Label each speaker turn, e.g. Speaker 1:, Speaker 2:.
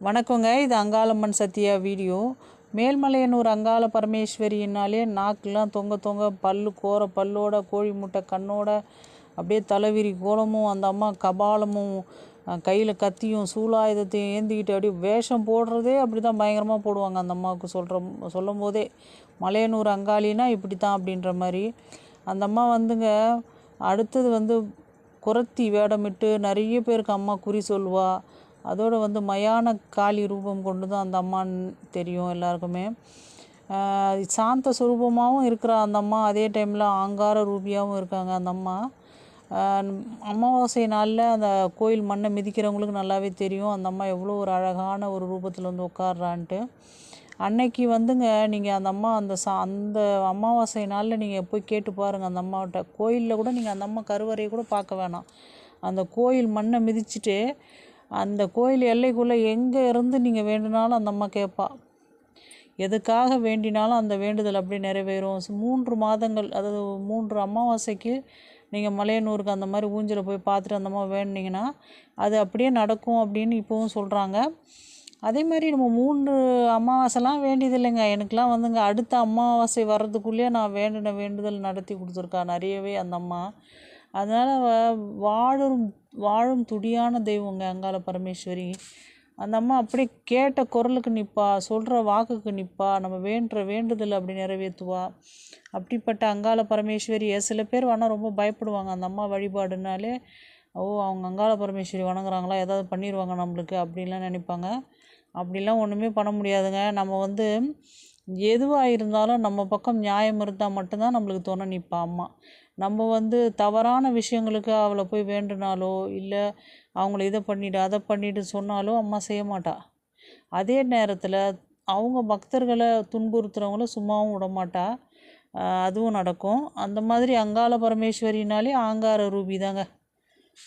Speaker 1: வணக்கங்க. இது அங்காளம்மன் சத்யா வீடியோ. மேல்மலையனூர் அங்காள பரமேஸ்வரினாலே நாக்கெலாம் தொங்க தொங்க பல்லு கோர பல்லோட கோழி முட்டை கண்ணோட அப்படியே தலைவிரி கோலமும் அந்த அம்மா கபாலமும் கையில் கத்தியும் சூலாயுதத்தையும் ஏந்திக்கிட்டு அப்படியே வேஷம் போடுறதே அப்படி தான் பயங்கரமாக போடுவாங்க அந்த அம்மாவுக்கு சொல்கிற சொல்லும் போதே மலையனூர் அங்காளினா இப்படி தான் அப்படின்ற மாதிரி. அந்த அம்மா வந்துங்க அடுத்தது வந்து குரத்தி வேடமிட்டு நிறைய பேருக்கு அம்மா குறி சொல்லுவா. அதோடு வந்து மயான காளி ரூபம் கொண்டு தான் அந்த அம்மான்னு தெரியும் எல்லாருக்குமே. சாந்த சுரூபமாகவும் இருக்கிற அந்த அம்மா அதே டைமில் ஆங்கார ரூபியாகவும் இருக்காங்க அந்த அம்மா. அமாவாசை நாளில் அந்த கோயில் மண்ணை மிதிக்கிறவங்களுக்கு நல்லாவே தெரியும் அந்த அம்மா எவ்வளோ ஒரு அழகான ஒரு ரூபத்தில் வந்து உட்காடுறான்ட்டு அன்னைக்கு வந்துங்க நீங்கள் அந்த அம்மா அந்த சா அந்த அமாவாசை நாளில் நீங்கள் போய் கேட்டு பாருங்கள் அந்த அம்மாவிட்ட கோயிலில் கூட நீங்கள் அந்த அம்மா கருவறையை கூட பார்க்க வேணாம். அந்த கோயில் மண்ணை மிதிச்சுட்டு அந்த கோயில் எல்லைக்குள்ளே எங்கே இருந்து நீங்கள் வேண்டினாலும் அந்த அம்மா கேட்பா. எதுக்காக வேண்டினாலும் அந்த வேண்டுதல் அப்படியே நிறைவேறும். மூன்று மாதங்கள் அதாவது மூன்று அமாவாசைக்கு நீங்கள் மலையனூருக்கு அந்த மாதிரி ஊஞ்சலை போய் பார்த்துட்டு அந்த மாதிரி வேண்டினீங்கன்னா அது அப்படியே நடக்கும் அப்படின்னு இப்போவும் சொல்கிறாங்க. அதே மாதிரி நம்ம மூன்று அமாவாசைலாம் வேண்டியது இல்லைங்க எனக்கெலாம் வந்துங்க அடுத்த அமாவாசை வர்றதுக்குள்ளேயே நான் வேண்டின வேண்டுதல் நடத்தி கொடுத்துருக்கா நிறையவே அந்த அம்மா. அதனால் வாழும் வாழும் துடியான தெய்வங்க அங்காள பரமேஸ்வரி. அந்த அம்மா அப்படியே கேட்ட குரலுக்கு நிற்பா சொல்கிற வாக்குக்கு நிற்பா நம்ம வேண்டுற வேண்டுதல் அப்படி நிறைவேற்றுவா அப்படிப்பட்ட அங்காள பரமேஸ்வரி சில பேர் வேணால் ரொம்ப பயப்படுவாங்க அந்த அம்மா வழிபாடுனாலே ஓ அவங்க அங்காள பரமேஸ்வரி வணங்குறாங்களா? ஏதாவது பண்ணிடுவாங்க நம்மளுக்கு அப்படின்லாம் நினைப்பாங்க. அப்படிலாம் ஒன்றுமே பண்ண முடியாதுங்க. நம்ம வந்து எதுவாக இருந்தாலும் நம்ம பக்கம் நியாயம் இருந்தால் மட்டும்தான் நம்மளுக்கு துணை நிற்பா அம்மா. நம்ம வந்து தவறான விஷயங்களுக்கு அவளை போய் வேண்டுனாலோ இல்லை அவங்கள இதை பண்ணிவிடு அதை பண்ணிவிட்டு சொன்னாலோ அம்மா செய்ய மாட்டா. அதே நேரத்தில் அவங்க பக்தர்களை துன்புறுத்துகிறவங்கள சும்மாவும் விட மாட்டா. அதுவும் நடக்கும். அந்த மாதிரி அங்காள பரமேஸ்வரினாலே ஆங்கார ரூபி தாங்க.